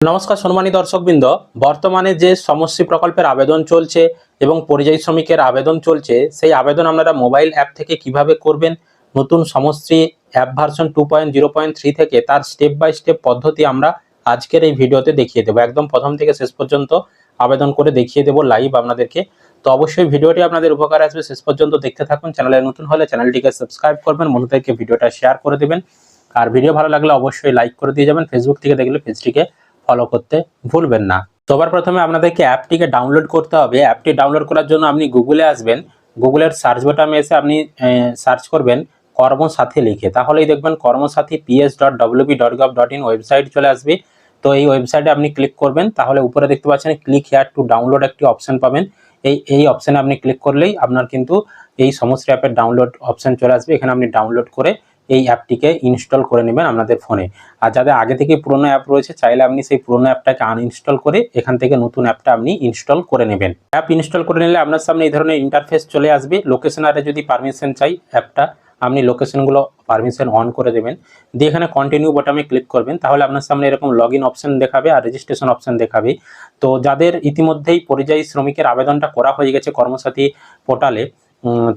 নমস্কার সম্মানী দর্শকবৃন্দ। বর্তমানে যে সমষ্টি প্রকল্পের আবেদন চলছে এবং পরিযায়ী শ্রমিকের আবেদন চলছে, সেই আবেদন আপনারা মোবাইল অ্যাপ থেকে কীভাবে করবেন? নতুন সমষ্টি app version two point zero point three থেকে তার স্টেপ বাই স্টেপ পদ্ধতি আমরা আজকের এই ভিডিওতে দেখিয়ে দেবো। একদম প্রথম থেকে শেষ পর্যন্ত আবেদন করে দেখিয়ে দেবো লাইভ আপনাদেরকে। তো অবশ্যই ভিডিওটি আপনাদের উপকার আসবে। শেষ পর্যন্ত দেখতে থাকুন। চ্যানেলে নতুন হলে চ্যানেলটিকে সাবস্ক্রাইব করবেন বন্ধুদেরকে ভিডিওটা শেয়ার করে দেবেন। আর ভিডিও ভালো লাগলে অবশ্যই লাইক করে দিয়ে যাবেন। ফেসবুক থেকে দেখলে পেজটিকে ফলো করতে ভুলবেন না। সবার প্রথমে আপনাদেরকে অ্যাপটিকে ডাউনলোড করতে হবে। অ্যাপটি ডাউনলোড করার জন্য আপনি গুগলে আসবেন। গুগলের সার্চ বাটনে এসে আপনি সার্চ করবেন কর্মসাথী লিখে। তাহলেই দেখবেন Karmasathi PS dot WB dot gov dot in website চলে আসবে। তো এই ওয়েবসাইটে আপনি ক্লিক করবেন। তাহলে উপরে দেখতে পাচ্ছেন ক্লিক হেয়ার টু ডাউনলোড একটি অপশন পাবেন। এই এই অপশানে আপনি ক্লিক করলেই আপনার কিন্তু এই সমস্ত অ্যাপের ডাউনলোড অপশান চলে আসবে। এখানে আপনি ডাউনলোড করে এই অ্যাপটিকে ইনস্টল করে নেবেন আপনাদের ফোনে। আর যাদের আগে থেকে পুরনো অ্যাপ রয়েছে, চাইলে আপনি সেই পুরনো অ্যাপটাকে আনইনস্টল করে এখান থেকে নতুন অ্যাপটা আপনি ইনস্টল করে নেবেন। অ্যাপ ইনস্টল করে নিলে আপনার সামনে এই ধরনের ইন্টারফেস চলে আসবে। লোকেশনারে যদি পারমিশন চাই অ্যাপটা, আপনি লোকেশনগুলো পারমিশন অন করে দেবেন। দিয়ে এখানে কন্টিনিউ বটামে ক্লিক করবেন, তাহলে আপনার সামনে এরকম লগ ইন অপশন দেখাবে আর রেজিস্ট্রেশন অপশন দেখাবে। তো যাদের ইতিমধ্যেই পরিযায়ী শ্রমিকের আবেদনটা করা হয়ে গেছে কর্মসাথী পোর্টালে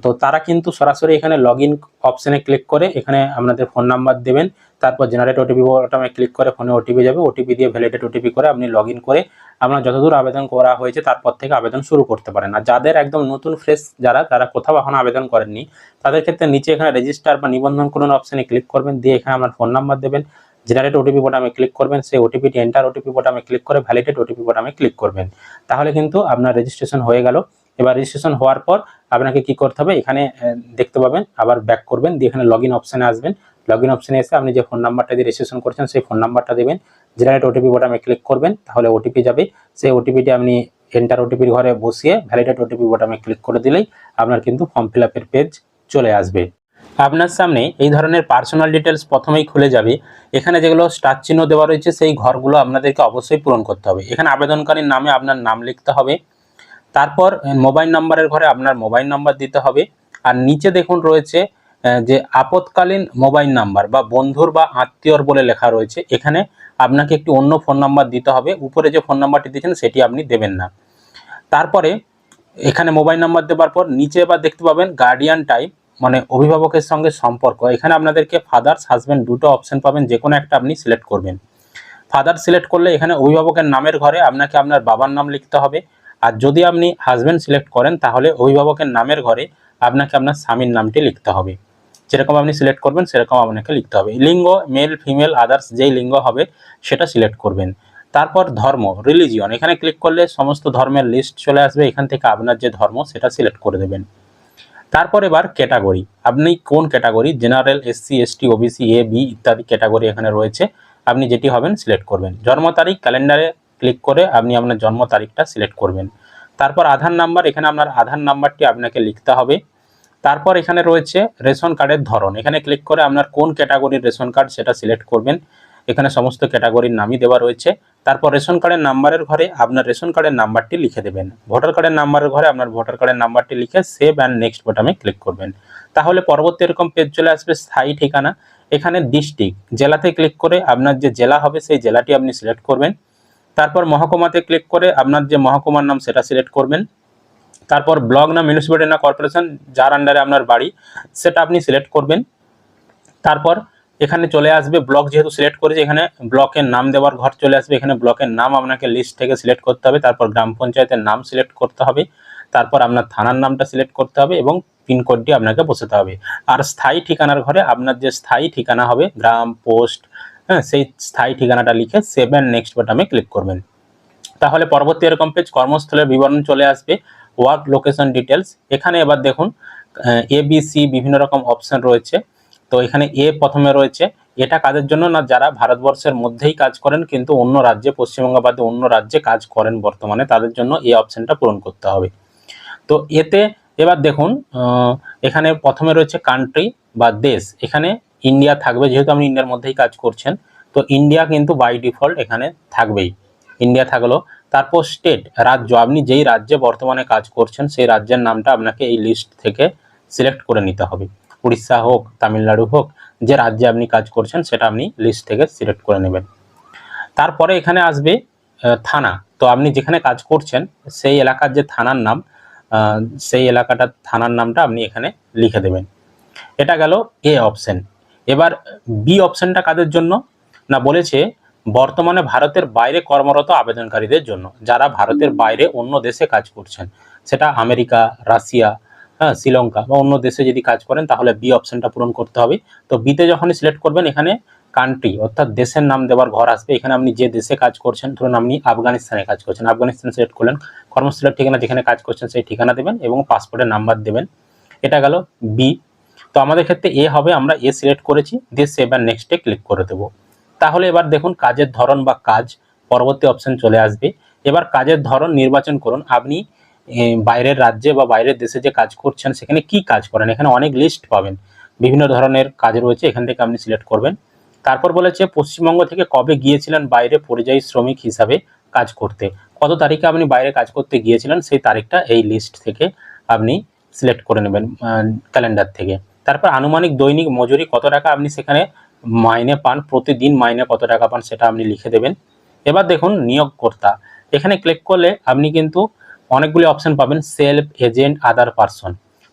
তো তারা কিন্তু সরাসরি এখানে লগ ইন অপশানে ক্লিক করে এখানে আপনাদের ফোন নাম্বার দেবেন, তারপর জেনারেট ওটিপি বটমে ক্লিক করে ফোনে ওটিপি যাবে ওটিপি দিয়ে ভ্যালিডেট ওটিপি করে আপনি লগ করে আপনার যতদূর আবেদন করা হয়েছে তারপর থেকে আবেদন শুরু করতে পারেন। আর যাদের একদম নতুন ফ্রেশ যারা, তারা কোথাও এখন আবেদন করেননি, তাদের ক্ষেত্রে নিচে এখানে রেজিস্টার বা নিবন্ধন করুন অপশানে ক্লিক করবেন, দিয়ে এখানে আপনার ফোন নাম্বার দেবেন জেনারেট ওটিপি বটামে ক্লিক করবেন, সেই ওটিপিটি এন্টার ওটিপি বটামে ক্লিক করে ভ্যালিডেট ওটিপি বটামে ক্লিক করবেন। তাহলে কিন্তু আপনার রেজিস্ট্রেশন হয়ে গেল। এবার রেজিস্ট্রেশন হওয়ার পর আপনাকে কি করতে হবে? এখানে দেখতে পাবেন, আবার ব্যাক করবেন, দিয়ে এখানে লগ ইন অপশানে আসবেন। লগ ইন অপশানে এসে আপনি যে ফোন নাম্বারটা দিয়ে রেজিস্ট্রেশন করছেন, সেই ফোন নাম্বারটা দেবেন। জেনারেট ওটিপি বোটামে ক্লিক করবেন, তাহলে ওটিপি যাবে। সেই ওটিপিটি আপনি এন্টার ওটিপির ঘরে বসিয়ে ভ্যালিডেট ওটিপি বোটামে ক্লিক করে দিলেই আপনার কিন্তু ফর্ম ফিল পেজ চলে আসবে। আপনার সামনে এই ধরনের পার্সোনাল ডিটেলস প্রথমেই খুলে যাবে। এখানে যেগুলো স্টার চিহ্ন দেওয়া রয়েছে, সেই ঘরগুলো আপনাদেরকে অবশ্যই পূরণ করতে হবে। এখানে আবেদনকারীর নামে আপনার নাম লিখতে হবে। তারপর মোবাইল নাম্বারের ঘরে আপনার মোবাইল নাম্বার দিতে হবে। আর নিচে দেখুন রয়েছে যে আপতকালীন মোবাইল নাম্বার বা বন্ধুর বা আত্মীয়র বলে লেখা রয়েছে। এখানে আপনাকে একটি অন্য ফোন নাম্বার দিতে হবে। উপরে যে ফোন নাম্বারটি দিয়েছেন, সেটি আপনি দেবেন না। তারপরে, এখানে মোবাইল নাম্বার দেওয়ার পর নিচে এবার দেখতে পাবেন গার্ডিয়ান টাইপ মানে অভিভাবকের সঙ্গে সম্পর্ক। এখানে আপনাদেরকে ফাদার্স হাজব্যান্ড দুটো অপশন পাবেন যে কোনো একটা আপনি সিলেক্ট করবেন। ফাদার সিলেক্ট করলে এখানে অভিভাবকের নামের ঘরে আপনাকে আপনার বাবার নাম লিখতে হবে। আর যদি আপনি হাজব্যান্ড সিলেক্ট করেন, তাহলে অভিভাবকের নামের ঘরে আপনাকে আপনার স্বামীর নামটি লিখতে হবে। যেরকম আপনি সিলেক্ট করবেন, সেরকম আপনাকে লিখতে হবে। লিঙ্গ মেল ফিমেল আদার্স যেই লিঙ্গ হবে, সেটা সিলেক্ট করবেন। তারপর ধর্ম রিলিজিয়ন এখানে ক্লিক করলে সমস্ত ধর্মের লিস্ট চলে আসবে। এখান থেকে আপনার যে ধর্ম, সেটা সিলেক্ট করে দেবেন। তারপর এবার ক্যাটাগরি আপনি কোন category general SC ST OBC A B ইত্যাদি ক্যাটাগরি এখানে রয়েছে। আপনি যেটি হবেন সিলেক্ট করবেন। জন্ম তারিখ ক্যালেন্ডারে ক্লিক করে আপনি আপনার জন্ম তারিখটা সিলেক্ট করবেন। তারপর আধার নাম্বার এখানে আপনার আধার নাম্বারটি আপনাকে লিখতে হবে। তারপর এখানে রয়েছে রেশন কার্ডের ধরন। এখানে ক্লিক করে আপনার কোন ক্যাটাগরির রেশন কার্ড সেটা সিলেক্ট করবেন। এখানে সমস্ত ক্যাটাগরির নামই দেওয়া রয়েছে। তারপর রেশন কার্ডের নাম্বারের ঘরে আপনার রেশন কার্ডের নাম্বারটি লিখে দেবেন। ভোটার কার্ডের নাম্বারের ঘরে আপনার ভোটার কার্ডের নাম্বারটি লিখে সেভ অ্যান্ড নেক্সট বোটামে ক্লিক করবেন। তাহলে পরবর্তী এরকম পেজ চলে আসবে স্থায়ী ঠিকানা। এখানে ডিস্ট্রিক্ট জেলাতে ক্লিক করে আপনার যে জেলা হবে সেই জেলাটি আপনি সিলেক্ট করবেন। তারপর মহকুমাতে ক্লিক করে আপনার যে মহকুমার নাম সেটা সিলেক্ট করবেন। তারপর ব্লক না মিউনিসিপ্যালিটি না কর্পোরেশন যার আন্ডারে আপনার বাড়ি, সেটা আপনি সিলেক্ট করবেন। তারপর এখানে চলে আসবে ব্লক যেহেতু সিলেক্ট করেছে, এখানে ব্লকের নাম দেওয়ার ঘর চলে আসবে। এখানে ব্লকের নাম আপনাকে লিস্ট থেকে সিলেক্ট করতে হবে। তারপর গ্রাম পঞ্চায়েতের নাম সিলেক্ট করতে হবে। তারপর আপনার থানার নামটা সিলেক্ট করতে হবে এবং পিনকোডটি আপনাকে বসাতে হবে। আর স্থায়ী ঠিকানার ঘরে আপনার যে স্থায়ী ঠিকানা হবে, গ্রাম, পোস্ট হ্যাঁ সেই স্থায়ী ঠিকানাটা লিখে সেভ অ্যান্ড নেক্সট বাটনে ক্লিক করবেন। তাহলে পরবর্তী এরকম পেজ কর্মস্থলের বিবরণ চলে আসবে ওয়ার্ক লোকেশন ডিটেলস এখানে এবার দেখুন এ বি সি বিভিন্ন রকম অপশন রয়েছে। তো এখানে এ প্রথমে রয়েছে, এটা কাদের জন্য না যারা ভারতবর্ষের মধ্যেই কাজ করেন, কিন্তু অন্য রাজ্যে, পশ্চিমবঙ্গ বাদে অন্য রাজ্যে কাজ করেন বর্তমানে, তাদের জন্য এই অপশনটা পূরণ করতে হবে। তো এতে এবার দেখুন এখানে প্রথমে রয়েছে কান্ট্রি বা দেশ। এখানে ইন্ডিয়া থাকবে, যেহেতু আপনি ইন্ডিয়ার মধ্যেই কাজ করছেন, তো ইন্ডিয়া কিন্তু বাই ডিফল্ট এখানে থাকবেই। ইন্ডিয়া থাকল। তারপর স্টেট রাজ্য, আপনি যেই রাজ্যে বর্তমানে কাজ করছেন, সেই রাজ্যের নামটা আপনাকে এই লিস্ট থেকে সিলেক্ট করে নিতে হবে। উড়িষ্যা হোক, তামিলনাড়ু হোক, যে রাজ্যে আপনি কাজ করছেন, সেটা আপনি লিস্ট থেকে সিলেক্ট করে নেবেন। তারপরে এখানে আসবে থানা। তো আপনি যেখানে কাজ করছেন, সেই এলাকার যে থানার নাম সেই এলাকাটার থানার নামটা আপনি এখানে লিখে দেবেন। এটা গেল এ অপশন এবার বি অপশনটা কাদের জন্য? না, বলেছে বর্তমানে ভারতের বাইরে কর্মরত আবেদনকারীদের জন্য, যারা ভারতের বাইরে অন্য দেশে কাজ করছেন। সেটা আমেরিকা, রাশিয়া হ্যাঁ শ্রীলঙ্কা বা অন্য দেশে যদি কাজ করেন, তাহলে বি অপশনটা পূরণ করতে হবে। তো বিতে যখনই সিলেক্ট করবেন, এখানে কান্ট্রি অর্থাৎ দেশের নাম দেওয়ার ঘর আসবে। এখানে আপনি যে দেশে কাজ করছেন, ধরুন আপনি আফগানিস্তানে কাজ করছেন, আফগানিস্তান সিলেক্ট করলেন, কর্মস্থলের ঠিকানা যেখানে কাজ করছেন, সেই ঠিকানা দেবেন এবং পাসপোর্টের নাম্বার দেবেন। এটা গেল বি তো আমাদের ক্ষেত্রে এ হবে, আমরা এ সিলেক্ট করেছি, দিয়ে সেভ অ্যান্ড নেক্সটে ক্লিক করে দেবো। তাহলে এবার দেখুন কাজের ধরন বা কাজ, পরবর্তী অপশন চলে আসবে। এবার কাজের ধরন নির্বাচন করুন। আপনি বাইরের রাজ্যে বা বাইরের দেশে যে কাজ করছেন, সেখানে কি কাজ করেন? এখানে অনেক লিস্ট পাবেন। বিভিন্ন ধরনের কাজ রয়েছে, এখান থেকে আপনি সিলেক্ট করবেন। তারপর বলেছে, পশ্চিমবঙ্গ থেকে কবে গিয়েছিলেন বাইরে পরিযায়ী শ্রমিক হিসাবে কাজ করতে? কত তারিখে আপনি বাইরে কাজ করতে গিয়েছিলেন? সেই তারিখটা এই লিস্ট থেকে আপনি সিলেক্ট করে নেবেন ক্যালেন্ডার থেকে। তারপর আনুমানিক দৈনিক মজুরি কত টাকা আপনি সেখানে মাইনে পান? প্রতিদিন মাইনে কত টাকা পান সেটা আপনি লিখে দেবেন। এবার দেখুন নিয়োগকর্তা। এখানে ক্লিক করলে আপনি কিন্তু অনেকগুলি অপশন পাবেন সেলফ এজেন্ট আদার পারসন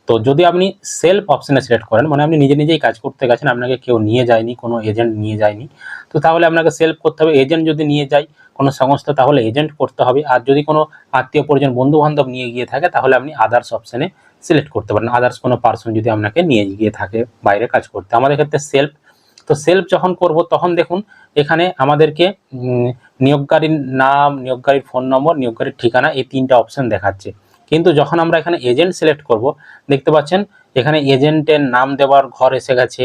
তো যদি আপনি সেলফ অপশনে সিলেক্ট করেন মানে আপনি নিজে নিজেই কাজ করতে গেছেন, আপনাকে কেউ নিয়ে যায়নি, কোনো এজেন্ট নিয়ে যায়নি, তো তাহলে আপনাকে সেলফ করতে হবে। এজেন্ট যদি নিয়ে যায় কোনো সংস্থা, তাহলে এজেন্ট করতে হবে। আর যদি কোনো আত্মীয় পরিজন বন্ধু বান্ধব নিয়ে গিয়ে থাকে, তাহলে আপনি আদার্স অপশনে সিলেক্ট করতে পারেন। আদার্স কোনো পার্সন যদি আপনাকে নিয়ে গিয়ে থাকে, বাইরে কাজ করতে। আমাদের ক্ষেত্রে সেলফ তো সেলফ যখন করব, তখন দেখুন, এখানে আমাদেরকে নিয়োগকারীর নাম, নিয়োগকারীর ফোন নম্বর নিয়োগকারীর ঠিকানা, এই তিনটা অপশন দেখাচ্ছে। কিন্তু যখন আমরা এখানে এজেন্ট সিলেক্ট করব, দেখতে পাচ্ছেন, এখানে এজেন্টের নাম দেওয়ার ঘর এসে গেছে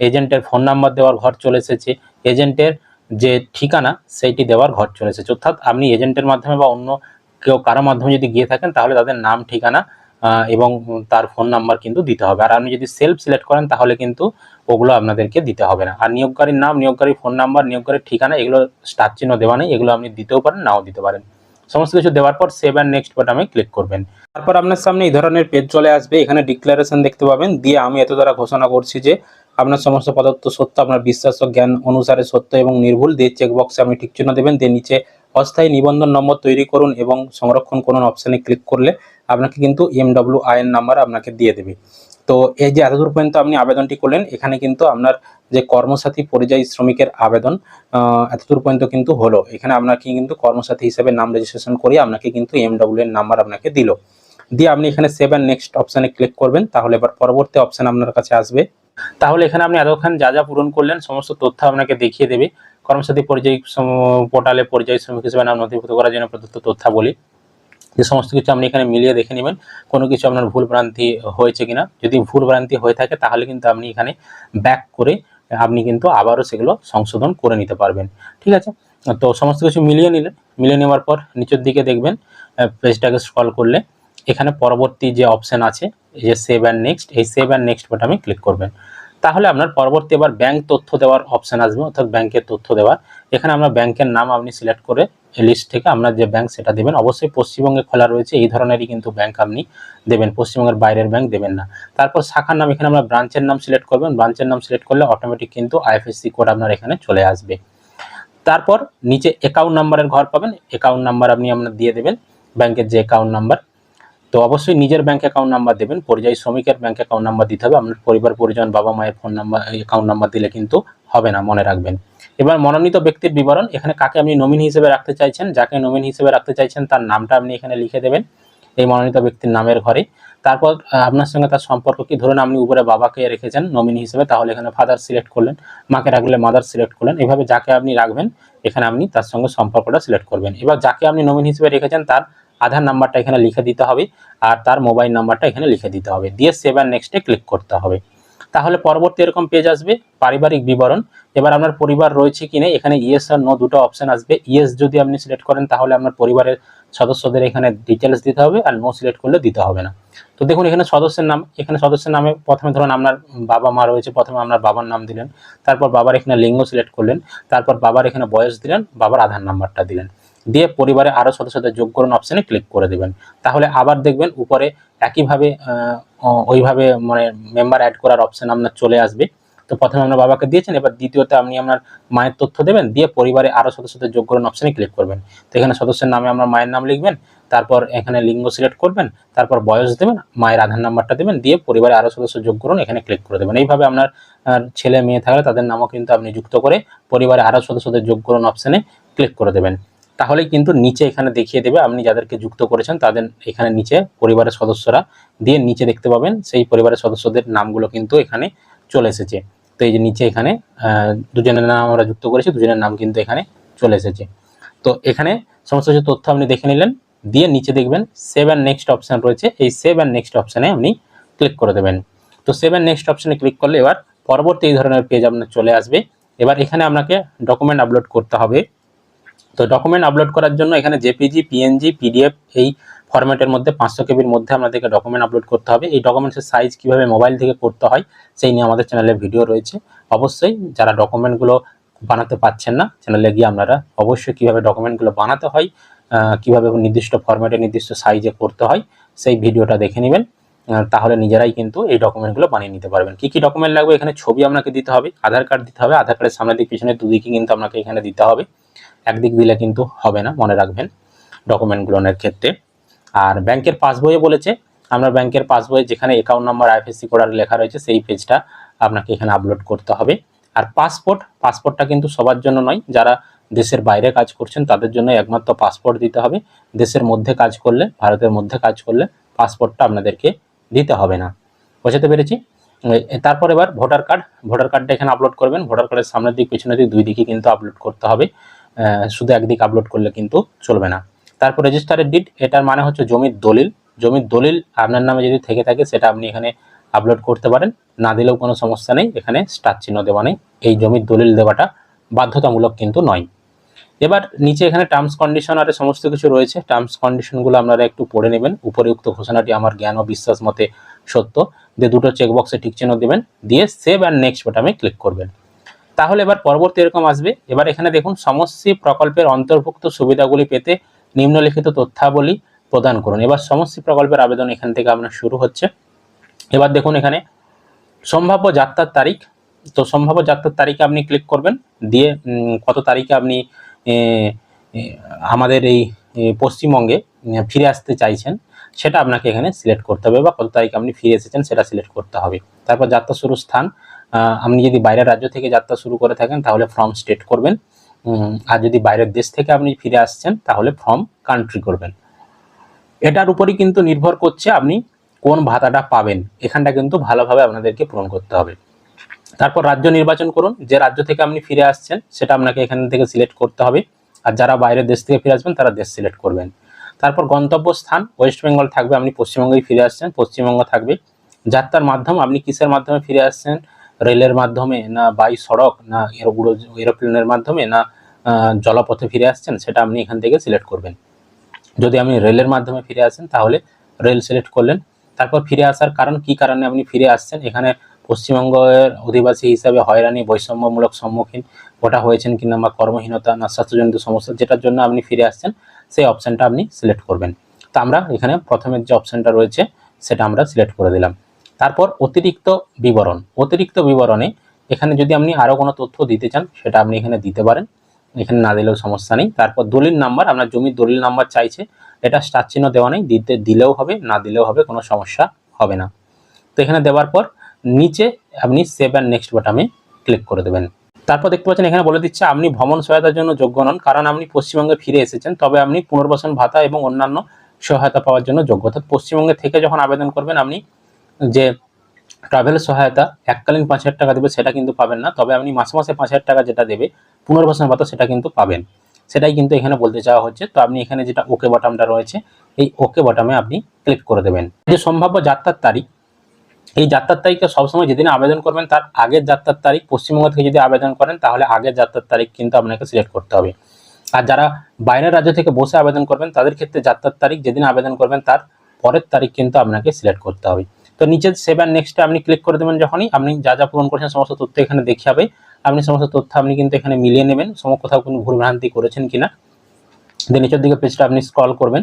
এজেন্টের ফোন নাম্বার দেওয়ার ঘর চলে এসেছে এজেন্টের যে ঠিকানা, সেইটি দেওয়ার ঘর চলে এসেছে। অর্থাৎ আপনি এজেন্টের মাধ্যমে বা অন্য কেউ কারও মাধ্যমে যদি গিয়ে থাকেন, তাহলে তাদের নাম, ঠিকানা এবং তার ফোন নাম্বার কিন্তু দিতে হবে। আর আপনি যদি সেলফ সিলেক্ট করেন, তাহলে কিন্তু ওগুলো আপনাদেরকে দিতে হবে না। আর নিয়োগকারীর নাম, নিয়োগকারীর ফোন নাম্বার নিয়োগকারীর ঠিকানা, এগুলো স্টার চিহ্ন দেওয়া নেই, এগুলো আপনি দিতেও পারেন, নাও দিতে পারেন। সমস্ত কিছু দেওয়ার পর সেভ অ্যান্ড নেক্সট বাটনে ক্লিক করবেন। তারপর আপনার সামনে এই ধরনের পেজ চলে আসবে। এখানে ডিক্লারেশন দেখতে পাবেন। দিয়ে আমি এত দ্বারা ঘোষণা করছি যে, আপনার সমস্ত পদার্থ সত্য, আপনার বিশ্বাস ও জ্ঞান অনুসারে সত্য এবং নির্ভুল। দিয়ে চেক বক্সে আপনি ঠিক চিহ্ন দেবেন। দিয়ে নিচে অস্থায়ী নিবন্ধন নম্বর তৈরি করুন এবং সংরক্ষণ করুন অপশানে ক্লিক করলে আপনাকে কিন্তু এমডব্লিউ আইএন নাম্বার আপনাকে দিয়ে দেবে। তো এই যে এতদূর পর্যন্ত আপনি আবেদনটি করলেন, এখানে কিন্তু আপনার যে কর্মসাথী পরিযায়ী শ্রমিকের আবেদন এতদূর পর্যন্ত কিন্তু হলো। এখানে আপনাকে কিন্তু কর্মসাথী হিসেবে নাম রেজিস্ট্রেশন করিয়ে আপনাকে কিন্তু এমডব্লিউ এর নাম্বার আপনাকে দিল। দিয়ে আপনি এখানে সেভ অ্যান্ড নেক্সট অপশানে ক্লিক করবেন, তাহলে এবার পরবর্তী অপশান আপনার কাছে আসবে। তাহলে এখানে আপনি এতক্ষণ যা যা পূরণ করলেন, সমস্ত তথ্য আপনাকে দেখিয়ে দেবে। কর্মসাথী পরিযায়ী পোর্টালে পরিযায়ী শ্রমিক হিসেবে নাম নথিভুক্ত করার জন্য প্রদত্ত তথ্যাবলী। যে সমস্ত কিছু আপনি এখানে মিলিয়ে দেখে নেবেন, কোনো কিছু আপনার ভুল ভ্রান্তি হয়েছে কিনা। যদি ভুল ভ্রান্তি হয়ে থাকে, তাহলে কিন্তু আপনি এখানে ব্যাক করে আপনি কিন্তু আবারও সেগুলো সংশোধন করে নিতে পারবেন। ঠিক আছে? তো সমস্ত কিছু মিলিয়ে নিলেন মিলিয়ে নেওয়ার পর নিচের দিকে দেখবেন পেজটাকে স্ক্রল করলে এখানে পরবর্তী যে অপশন আছে, এই যে সেভ অ্যান্ড নেক্সট এই সেভ অ্যান্ড নেক্সট বাটনে ক্লিক করবেন। তাহলে আপনার পরবর্তী এবার ব্যাংক তথ্য দেওয়ার অপশন আসবে, অর্থাৎ ব্যাংকের তথ্য দেওয়ার এখানে আমরা ব্যাংকের নাম আপনি সিলেক্ট করে লিস্ট থেকে আপনার যে ব্যাংক সেটা দেবেন। অবশ্যই পশ্চিমবঙ্গে খোলা রয়েছে, এই ধরনেরই কিন্তু ব্যাংক আপনি দেবেন। পশ্চিমবঙ্গের বাইরের ব্যাংক দেবেন না। তারপর শাখার নাম, এখানে আমরা ব্রাঞ্চের নাম সিলেক্ট করবেন। ব্রাঞ্চের নাম সিলেক্ট করলে অটোমেটিক কিন্তু আইএফএসসি কোড আপনার এখানে চলে আসবে। তারপর নিচে অ্যাকাউন্ট নাম্বারের ঘর পাবেন। অ্যাকাউন্ট নাম্বার আপনি আপনার দিয়ে দেবেন। ব্যাংকের যে অ্যাকাউন্ট নাম্বার তো অবশ্যই নিজের ব্যাংক অ্যাকাউন্ট নাম্বার দেবেন, পরিযায়ী শ্রমিকের ব্যাংক অ্যাকাউন্ট নাম্বার দিতে হবে। আপনার পরিবার, পরিজন, বাবা মায়ের ফোন নাম্বার অ্যাকাউন্ট নাম্বার দিলে কিন্তু হবে না, মনে রাখবেন। এবার মনোনীত ব্যক্তির বিবরণ, এখানে কাকে আপনি নমিনি হিসেবে রাখতে চাইছেন, যাকে নমিনি হিসেবে রাখতে চাইছেন, তার নামটা আপনি এখানে লিখে দেবেন এই মনোনীত ব্যক্তির নামের ঘরে। তারপর আপনার সঙ্গে তার সম্পর্ক কি? ধরুন আপনি উপরে বাবাকে রেখেছেন নমিনি হিসেবে, তাহলে এখানে ফাদার সিলেক্ট করলেন, মাকে রাখলে মাদার সিলেক্ট করলেন। এভাবে যাকে আপনি রাখবেন, এখানে আপনি তার সঙ্গে সম্পর্কটা সিলেক্ট করবেন। এবার যাকে আপনি নমিনি হিসেবে রেখেছেন, তার আধার নাম্বারটা এখানে লিখে দিতে হবে আর তার মোবাইল নাম্বারটা এখানে লিখে দিতে হবে। দিয়ে সেভ অ্যান্ড নেক্সটে ক্লিক করতে হবে। তাহলে পরবর্তী এরকম পেজ আসবে, পারিবারিক বিবরণ। এবার আপনার পরিবার রয়েছে কি নেই, এখানে ইয়েস আর নো দুটো অপশন আসবে। ইয়েস যদি আপনি সিলেক্ট করেন, তাহলে আপনার পরিবারের সদস্যদের এখানে ডিটেলস দিতে হবে আর নো সিলেক্ট করলে দিতে হবে না। তো দেখুন, এখানে সদস্যের নাম, এখানে সদস্যের নামে প্রথমে ধরুন আপনার বাবা মা রয়েছে, প্রথমে আপনার বাবার নাম দিলেন। তারপর বাবার এখানে লিঙ্গ সিলেক্ট করলেন। তারপর বাবার এখানে বয়স দিলেন, বাবার আধার নাম্বারটা দিলেন। দিয়ে পরিবারে আরও সদস্যদের যোগ করুন অপশানে ক্লিক করে দেবেন। তাহলে আবার দেখবেন উপরে একইভাবে ওইভাবে মানে মেম্বার অ্যাড করার অপশান আপনার চলে আসবে। তো প্রথমে আপনার বাবাকে দিয়েছেন, এবার দ্বিতীয়তে আপনি আপনার মায়ের তথ্য দেবেন, দিয়ে পরিবারে আরও সদস্যদের যোগ করুন অপশানে ক্লিক করবেন। তো এখানে সদস্যের নামে আপনার মায়ের নাম লিখবেন, তারপর এখানে লিঙ্গ সিলেক্ট করবেন, তারপর বয়স দেবেন, মায়ের আধার নাম্বারটা দেবেন, দিয়ে পরিবারে আরও সদস্য যোগ করুন, এখানে ক্লিক করে দেবেন। এইভাবে আপনার ছেলে মেয়ে থাকলে তাদের নামও কিন্তু আপনি যুক্ত করে পরিবারে আরও সদস্যদের যোগ করুন অপশানে ক্লিক করে দেবেন। তাহলে কিন্তু নিচে এখানে দেখিয়ে দেবে আপনি যাদেরকে যুক্ত করেছেন, তাদের এখানে নিচে পরিবারের সদস্যরা দিয়ে নিচে দেখতে পাবেন, সেই পরিবারের সদস্যদের নামগুলো কিন্তু এখানে চলে এসেছে। তো এই যে নিচে এখানে দুজনের নাম আমরা যুক্ত করেছি, দুজনের নাম কিন্তু এখানে চলে এসেছে। তো এখানে সমস্ত কিছু তথ্য আপনি দেখে নিলেন, দিয়ে নিচে দেখবেন সেভ অ্যান্ড নেক্সট অপশান রয়েছে, এই সেভ অ্যান্ড নেক্সট অপশানে আপনি ক্লিক করে দেবেন। তো সেভ অ্যান্ড নেক্সট অপশানে ক্লিক করলে এবার পরবর্তী এই ধরনের পেজ আপনার চলে আসবে। এবার এখানে আপনাকে ডকুমেন্ট আপলোড করতে হবে। তো ডকুমেন্ট আপলোড করার জন্য এখানে জেপিজি পিএনজি পিডিএফ এই ফরম্যাটের মধ্যে পাঁচশো কেবির মধ্যে আপনাদেরকে ডকুমেন্ট আপলোড করতে হবে। এই ডকুমেন্টসের সাইজ কীভাবে মোবাইল থেকে করতে হয়, সেই নিয়ে আমাদের চ্যানেলে ভিডিও রয়েছে। অবশ্যই যারা ডকুমেন্টগুলো বানাতে পারছেন না চ্যানেলে গিয়ে আপনারা অবশ্যই কীভাবে ডকুমেন্টগুলো বানাতে হয় কীভাবে নির্দিষ্ট ফরম্যাটে নির্দিষ্ট সাইজে করতে হয়, সেই ভিডিওটা দেখে নেবেন। তাহলে নিজেরাই কিন্তু এই ডকুমেন্টগুলো বানিয়ে নিতে পারবেন। কী কী ডকুমেন্ট লাগবে এখানে ছবি আপনাকে দিতে হবে, আধার কার্ড দিতে হবে, আধার কার্ডের সামনের দিক পিছনে দুদিকে কিন্তু আপনাকে এখানে দিতে হবে। একদিক দিলে কিন্তু হবে না, মনে রাখবেন ডকুমেন্টগুলোনের ক্ষেত্রে। আর ব্যাংকের পাসবইয়ে বলেছে আপনার ব্যাংকের পাসবই যেখানে অ্যাকাউন্ট নাম্বার আইএফএসসি কোড লেখা রয়েছে, সেই পেজটা আপনাকে এখানে আপলোড করতে হবে। আর পাসপোর্ট পাসপোর্টটা কিন্তু সবার জন্য নয়, যারা দেশের বাইরে কাজ করছেন, তাদের জন্য একমাত্র পাসপোর্ট দিতে হবে। দেশের মধ্যে কাজ করলে, ভারতের মধ্যে কাজ করলে পাসপোর্টটা আপনাদেরকে দিতে হবে না। বোঝাতে পেরেছি? তারপর এবার ভোটার কার্ড ভোটার কার্ডটা এখানে আপলোড করবেন। ভোটার কার্ডের সামনের দিক, পিছনের দিক, দুই দিকে কিন্তু আপলোড করতে হবে। শুধু একদিক আপলোড করলে কিন্তু চলবে না। তারপর রেজিস্টারের ডিড এটার মানে হচ্ছে জমির দলিল। জমির দলিল আপনার নামে যদি থেকে থাকে, সেটা আপনি এখানে আপলোড করতে পারেন। না দিলেও কোনো সমস্যা নেই, এখানে স্টার চিহ্ন দেওয়া নেই। এই জমির দলিল দেওয়াটা বাধ্যতামূলক কিন্তু নয়। এবার নিচে এখানে টার্মস কন্ডিশন আর সমস্ত কিছু রয়েছে। টার্মস কন্ডিশনগুলো আপনারা একটু পড়ে নেবেন। উপরিউক্ত ঘোষণাটি আমার জ্ঞান ও বিশ্বাস মতে সত্য। দিয়ে দুটো চেকবক্সে টিক চিহ্ন দেবেন, দিয়ে সেভ অ্যান্ড নেক্সট বাটনে ক্লিক করবেন। তাহলে এবার পরবর্তী এরকম আসবে। এবার এখানে দেখুন, সমষ্টি প্রকল্পের অন্তর্ভুক্ত সুবিধাগুলি পেতে নিম্নলিখিত তথ্যাবলী প্রদান করুন। এবার সমষ্টি প্রকল্পের আবেদন এখান থেকে আপনার শুরু হচ্ছে। এবার দেখুন এখানে, সম্ভাব্য যাত্রার তারিখ। তো সম্ভাব্য যাত্রার তারিখে আপনি ক্লিক করবেন, দিয়ে কত তারিখে আপনি আমাদের এই পশ্চিমবঙ্গে ফিরে আসতে চাইছেন, সেটা আপনাকে এখানে সিলেক্ট করতে হবে, বা কত তারিখে আপনি ফিরে এসেছেন সেটা সিলেক্ট করতে হবে। তারপর যাত্রা শুরুর স্থান আপনি যদি বাইরের রাজ্য থেকে যাত্রা শুরু করে থাকেন, তাহলে ফ্রম স্টেট করবেন। আর যদি বাইরের দেশ থেকে আপনি ফিরে আসছেন, তাহলে ফ্রম কান্ট্রি করবেন। এটার উপরই কিন্তু নির্ভর করছে আপনি কোন ভাতাটা পাবেন। এখানটা কিন্তু ভালোভাবে আপনাদেরকে পূরণ করতে হবে। তারপর রাজ্য নির্বাচন করুন। যে রাজ্য থেকে আপনি ফিরে আসছেন, সেটা আপনাকে এখান থেকে সিলেক্ট করতে হবে। আর যারা বাইরের দেশ থেকে ফিরে আসবেন, তারা দেশ সিলেক্ট করবেন। তারপর গন্তব্য স্থান ওয়েস্ট বেঙ্গল থাকবে, আপনি পশ্চিমবঙ্গেই ফিরে আসছেন, পশ্চিমবঙ্গ থাকবে। যাত্রার মাধ্যম, আপনি কিসের মাধ্যমে ফিরে আসছেন? রেলের মাধ্যমে না বাই সড়ক না এরোপ্লেনের মাধ্যমে না জলপথে ফিরে আসছেন, সেটা আপনি এখান থেকে সিলেক্ট করবেন। যদি আপনি রেলের মাধ্যমে ফিরে আসেন, তাহলে রেল সিলেক্ট করলেন। তারপর ফিরে আসার কারণ, কি কারণে আপনি ফিরে আসছেন? এখানে পশ্চিমবঙ্গের অধিবাসী হিসাবে হয়রানি, বৈষম্যমূলক সম্মুখীন ওটা হয়েছেন কিনা বা কর্মহীনতা না স্বাস্থ্যজনিত সমস্যা যেটার জন্য আপনি ফিরে আসছেন, সেই অপশানটা আপনি সিলেক্ট করবেন। তো আমরা এখানে প্রথমের যে অপশানটা রয়েছে, সেটা আমরা সিলেক্ট করে দিলাম। তারপর অতিরিক্ত বিবরণ। অতিরিক্ত বিবরণে এখানে যদি আপনি আরও কোনো তথ্য দিতে চান, সেটা আপনি এখানে দিতে পারেন। এখানে না দিলেও সমস্যা নেই। তারপর দলিল নাম্বার, আপনার জমির দলিল নাম্বার চাইছে, এটা স্টার চিহ্ন দেওয়া নেই। দিতে, দিলেও হবে, না দিলেও হবে, কোনো সমস্যা হবে না। তো এখানে দেওয়ার পর নিচে আপনি সেভ অ্যান্ড নেক্সট বাটামে ক্লিক করে দেবেন। তারপর দেখতে পাচ্ছেন এখানে বলে দিচ্ছে, আপনি ভ্রমণ সহায়তার জন্য যোগ্য নন, কারণ আপনি পশ্চিমবঙ্গে ফিরে এসেছেন। তবে আপনি পুনর্বাসন ভাতা এবং অন্যান্য সহায়তা পাওয়ার জন্য যোগ্য। অর্থাৎ পশ্চিমবঙ্গে থেকে যখন আবেদন করবেন, আপনি যে ট্রাভেল সহায়তা, এককালীন পাঁচ হাজার টাকা দেবে, সেটা কিন্তু পাবেন না। তবে আপনি মাসে মাসে পাঁচ হাজার টাকা যেটা দেবে পুনর্বাসন ভাতা সেটা কিন্তু পাবেন। সেটাই কিন্তু এখানে বলতে চাওয়া হচ্ছে। তো আপনি এখানে যেটা ওকে বাটামটা রয়েছে, এই ওকে বাটামে আপনি ক্লিক করে দেবেন। যে সম্ভাব্য যাত্রার তারিখ, এই যাত্রার তারিখটা সবসময় যেদিন আবেদন করবেন, তার আগের যাত্রার তারিখ পশ্চিমবঙ্গ থেকে যদি আবেদন করেন, তাহলে আগের যাত্রার তারিখ কিন্তু আপনাকে সিলেক্ট করতে হবে। আর যারা বাইরের রাজ্য থেকে বসে আবেদন করবেন, তাদের ক্ষেত্রে যাত্রার তারিখ যেদিন আবেদন করবেন, তার পরের তারিখ কিন্তু আপনাকে সিলেক্ট করতে হবে। তো নিচে সেভেন নেক্সটে আপনি ক্লিক করে দেবেন যখনই আপনি যা যা পূরণ করেছেন সমস্ত তথ্য এখানে দেখাবে আপনি সমস্ত তথ্য আপনি কিন্তু এখানে মিলিয়ে নেবেন। সম কোথাও কোনো ভুলভ্রান্তি করেছেন কিনা। দিয়ে নিচের দিকে পেজটা আপনি স্ক্রল করবেন।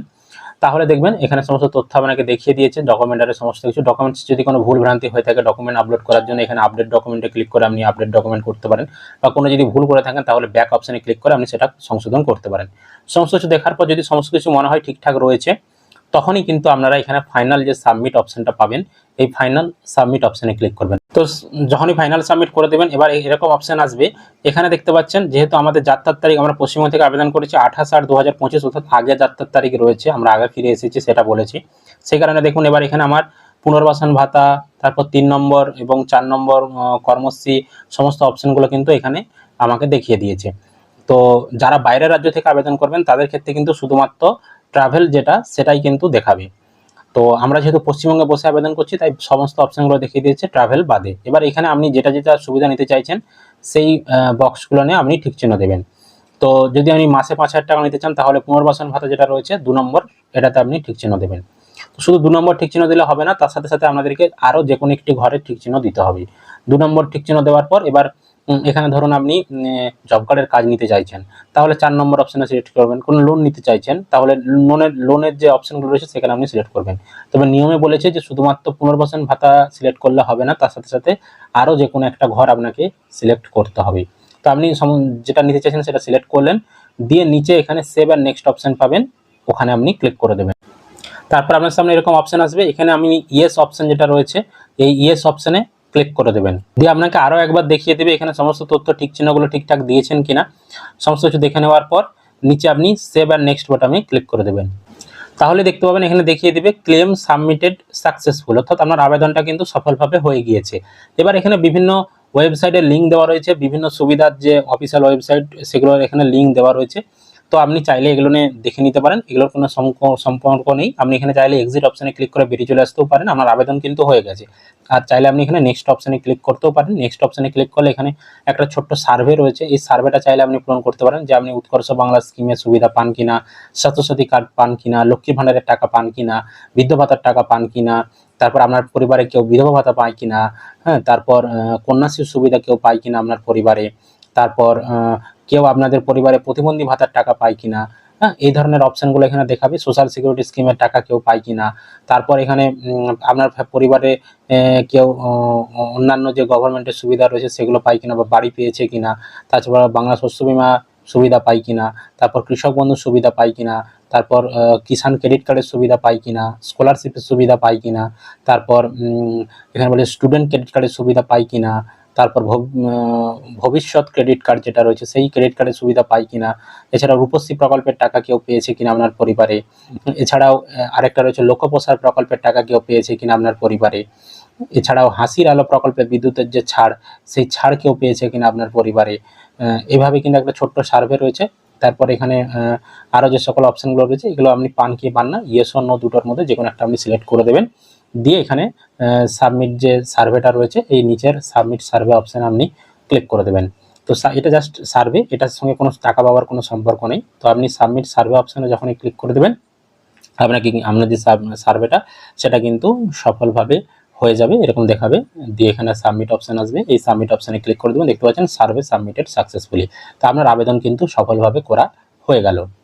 তাহলে দেখবেন এখানে সমস্ত তথ্য আপনাকে দেখিয়ে দিয়েছে। ডকুমেন্টারের সমস্ত কিছু। ডকুমেন্টস যদি কোনো ভুল ভ্রান্তি হয়ে থাকে ডকুমেন্ট আপলোড করার জন্য এখানে আপডেট ডকুমেন্টে ক্লিক করে আপনি আপডেট ডকুমেন্ট করতে পারেন। বা কোনো যদি ভুল করে থাকেন তাহলে ব্যাক অপশনে ক্লিক করে আপনি সেটা সংশোধন করতে পারেন। সমস্ত কিছু দেখার পর যদি সমস্ত কিছু মনে হয় ঠিকঠাক রয়েছে, তখনই কিন্তু আপনারা এখানে ফাইনাল যে সাবমিট অপশনটা পাবেন এই ফাইনাল সাবমিট অপশানে ক্লিক করবেন। তো যখনই ফাইনাল সাবমিট করে দেবেন, এবার এরকম অপশন আসবে। এখানে দেখতে পাচ্ছেন, যেহেতু আমাদের যাত্রার তারিখ আমরা পশ্চিমবঙ্গ থেকে আবেদন করেছি আঠাশ আট দু হাজার পঁচিশ, অর্থাৎ আগে যাত্রার তারিখ রয়েছে, আমরা আগে ফিরে এসেছি, সেটা বলেছি। সেই কারণে দেখুন, এবার এখানে আমার পুনর্বাসন ভাতা, তারপর তিন নম্বর এবং চার নম্বর কর্মশ্রী সমস্ত অপশনগুলো কিন্তু এখানে আমাকে দেখিয়ে দিয়েছে। তো যারা বাইরের রাজ্য থেকে আবেদন করবেন, তাদের ক্ষেত্রে কিন্তু শুধুমাত্র ট্রাভেল যেটা, সেটাই কিন্তু দেখাবে। তো আমরা যেহেতু পশ্চিমবঙ্গে বসে আবেদন করছি, তাই সমস্ত অপশনগুলো দেখিয়ে দিয়েছে ট্রাভেল বাদে। এবার এখানে আপনি যেটা যেটা সুবিধা নিতে চাইছেন, সেই বক্সগুলো নিয়ে আপনি ঠিক চিহ্ন দেবেন। তো যদি আপনি মাসে পাঁচ হাজার টাকা নিতে চান, তাহলে পুনর্বাসন ভাতা যেটা রয়েছে, দু নম্বর, এটাতে আপনি ঠিক চিহ্ন দেবেন। তো শুধু দু নম্বর ঠিক চিহ্ন দিলে হবে না, তার সাথে সাথে আপনাদেরকে আরও যে কোনো একটি ঘরের ঠিক চিহ্ন দিতে হবে। দু নম্বর ঠিক চিহ্ন দেওয়ার পর এবার এখানে ধরুন আপনি জব কার্ডের কাজ নিতে চাইছেন, তাহলে চার নম্বর অপশানে সিলেক্ট করবেন। কোনো লোন নিতে চাইছেন, তাহলে লোনের লোনের যে অপশনগুলো রয়েছে, সেখানে আপনি সিলেক্ট করবেন। তবে নিয়মে বলেছে যে শুধুমাত্র পুনর্বাসন ভাতা সিলেক্ট করলে হবে না, তার সাথে সাথে আরও যে কোনো একটা ঘর আপনাকে সিলেক্ট করতে হবে। তো আপনি যেটা নিতে চাইছেন সেটা সিলেক্ট করলেন, দিয়ে নিচে এখানে সেভ আর নেক্সট অপশান পাবেন, ওখানে আপনি ক্লিক করে দেবেন। তারপর আপনার সামনে এরকম অপশন আসবে, এখানে আমি ইয়েস অপশান যেটা রয়েছে, এই ইয়েস অপশনে ক্লিক করে দেবেন। দিয়ে আপনাকে আরও একবার দেখিয়ে দেবে এখানে সমস্ত তথ্য, ঠিক চিহ্নগুলো ঠিকঠাক দিয়েছেন কিনা। সমস্ত কিছু দেখে নেওয়ার পর নিচে আপনি সেভ আর নেক্সট বাটনে ক্লিক করে দেবেন। তাহলে দেখতে পাবেন এখানে দেখিয়ে দিবে ক্লেম সাবমিটেড সাকসেসফুল অর্থাৎ আপনার আবেদনটা কিন্তু সফলভাবে হয়ে গিয়েছে। এবার এখানে বিভিন্ন ওয়েবসাইটের লিঙ্ক দেওয়া রয়েছে, বিভিন্ন সুবিধার যে অফিসিয়াল ওয়েবসাইট সেগুলোর এখানে লিঙ্ক দেওয়া রয়েছে। তো আপনি চাইলে এগুলো নিয়ে দেখে নিতে পারেন। এগুলোর কোনো সম্প- সম্পর্ক নেই। আপনি এখানে চাইলে এক্সিট অপশানে ক্লিক করে বেরিয়ে চলে আসতেও পারেন। আপনার আবেদন কিন্তু হয়ে গেছে। আর চাইলে আপনি এখানে নেক্সট অপশানে ক্লিক করতেও পারেন। নেক্সট অপশানে ক্লিক করলে এখানে একটা ছোট্ট সার্ভে রয়েছে। এই সার্ভেটা চাইলে আপনি পূরণ করতে পারেন যে আপনি উৎকর্ষ বাংলা স্কিমের সুবিধা পান কিনা, স্বাস্থ্যসাথী কার্ড পান কিনা, লক্ষ্মী ভাণ্ডারের টাকা পান কিনা, বৃদ্ধ ভাতার টাকা পান কিনা, তারপর আপনার পরিবারে কেউ বিধবা ভাতা পায় কিনা হ্যাঁ তারপর কন্যাশ্রীর সুবিধা কেউ পায় কিনা আপনার পরিবারে, তারপর কেউ আপনাদের পরিবারে প্রতিবন্ধী ভাতার টাকা পায় কিনা হ্যাঁ এই ধরনের অপশনগুলো এখানে দেখাবে। সোশ্যাল সিকিউরিটি স্কিমের টাকা কেউ পায় কিনা। তারপর এখানে আপনার পরিবারে কেউ অন্যান্য যে গভর্নমেন্টের সুবিধা রয়েছে সেগুলো পায় কিনা বা বাড়ি পেয়েছে কিনা, তাছাড়া বাংলা শস্য বীমা সুবিধা পাই কিনা, তারপর কৃষক বন্ধু সুবিধা পাই কিনা, তারপর কিষাণ ক্রেডিট কার্ডের সুবিধা পাই কিনা স্কলারশিপের সুবিধা পাই কিনা, তারপর এখানে বলে স্টুডেন্ট ক্রেডিট কার্ডের সুবিধা পাই কিনা তারপর ভব- ভবিষ্যৎ ক্রেডিট কার্ড যেটা রয়েছে, সেই ক্রেডিট কার্ডের সুবিধা পাই কিনা। এছাড়াও রূপশ্রী প্রকল্পের টাকা কেউ পেয়েছে কিনা আপনার পরিবারে? এছাড়াও আরেকটা রয়েছে, লোকপ্রসার প্রকল্পের টাকা কেউ পেয়েছে কিনা আপনার পরিবারে? এছাড়াও হাসির আলো প্রকল্পে বিদ্যুতের যে ছাড়, সেই ছাড় কেউ পেয়েছে কিনা আপনার পরিবারে? এভাবে কিন্তু একটা ছোট্ট সার্ভে রয়েছে। তারপর এখানে আরও যে সকল অপশনগুলো রয়েছে, এগুলো আপনি পান কি পান না ইয়েস নো দুটোর মধ্যে যে কোনো একটা আপনি সিলেক্ট করে দেবেন। দিয়ে এখানে সাবমিট যে সার্ভেটা রয়েছে, এই নিচের সাবমিট সার্ভে অপশন আপনি ক্লিক করে দেবেন। তো এটা জাস্ট সার্ভে এটার সঙ্গে কোনো টাকা পাওয়ার কোনো সম্পর্ক নেই। তো আপনি সাবমিট সার্ভে অপশানে যখনই ক্লিক করে দেবেন আপনাকে আপনার যে সার্ভেটা সেটা কিন্তু সফলভাবে হয়ে যাবে, এরকম দেখাবে। দিয়ে এখানে সাবমিট অপশান আসবে, এই সাবমিট অপশানে ক্লিক করে দেবেন। দেখতে পাচ্ছেন সার্ভে সাবমিটেড সাকসেসফুলি তো আপনার আবেদন কিন্তু সফলভাবে করা হয়ে গেল।